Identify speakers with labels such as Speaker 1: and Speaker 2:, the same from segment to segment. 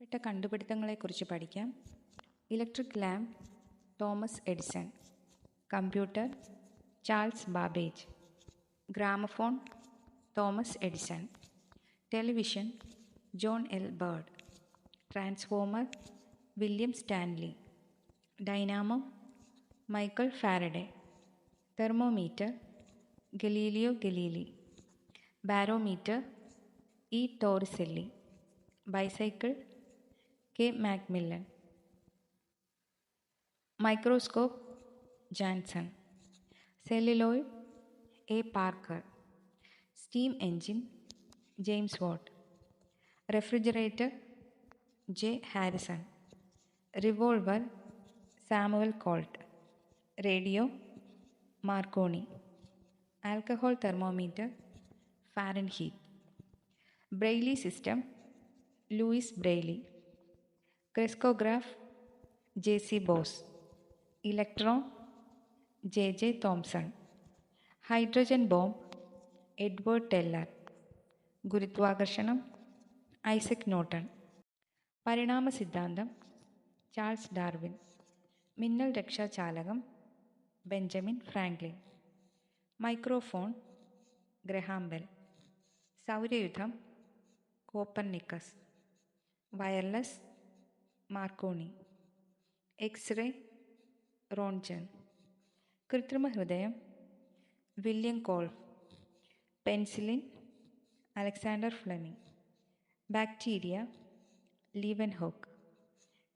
Speaker 1: പ്പെട്ട കണ്ടുപിടുത്തങ്ങളെക്കുറിച്ച് പഠിക്കാം. Electric lamp Thomas Edison. Computer Charles Babbage. Gramophone Thomas Edison. Television John L Baird. Transformer William Stanley. Dynamo Michael Faraday. Thermometer Galileo Galilei. Barometer E Torricelli. Bicycle K Macmillan. Microscope Janssen. Celluloid A Parker. Steam engine James Watt. Refrigerator J Harrison. Revolver Samuel Colt. Radio Marconi. Alcohol thermometer, Fahrenheit. Braille system Louis Braille. Crescograph J C Bose electron J J Thomson hydrogen bomb Edward Teller ഗുരുത്വാകർഷണം Isaac Newton പരിണാമ സിദ്ധാന്തം Charles Darwin മിന്നൽ രക്ഷാചാലകം Benjamin Franklin microphone Graham Bell സൗരയുധം Copernicus wireless Marconi. X ray Roentgen കൃത്രിമ ഹൃദയം William Kolff penicillin Alexander Fleming. Bacteria Leeuwenhoek.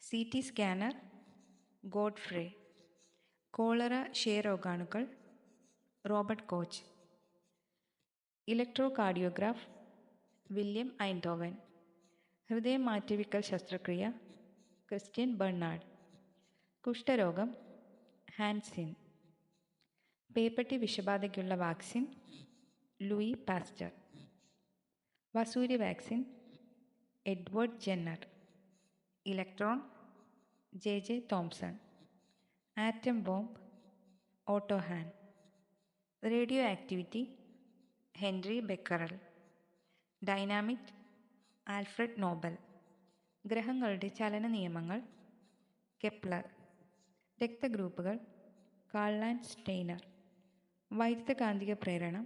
Speaker 1: C T scanner Godfrey. Cholera ക്ഷയരോഗാണുക്കൾ Robert Koch. Electrocardiograph William Einthoven. ഹൃദയം മാറ്റിവെക്കൽ ശസ്ത്രക്രിയ Christiaan Barnard. കുഷ്ഠരോഗം Hansen. പേപ്പട്ടി വിഷബാധയ്ക്കുള്ള vaccine Louis Pasteur. വസൂരി vaccine Edward Jenner. Electron J J Thomson. Atom bomb Otto Hahn radioactivity Henri Becquerel. Dynamic Alfred Nobel. ഗ്രഹങ്ങളുടെ ചലന നിയമങ്ങൾ Kepler രക്തഗ്രൂപ്പുകൾ കാൾലാൻ സ്റ്റെയ്നർ വൈദ്യുതകാന്തിക പ്രേരണം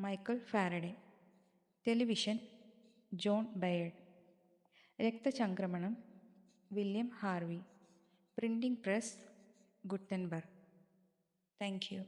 Speaker 1: Michael Faraday television John Baird രക്തചംക്രമണം William Harvey printing press Gutenberg. Thank you.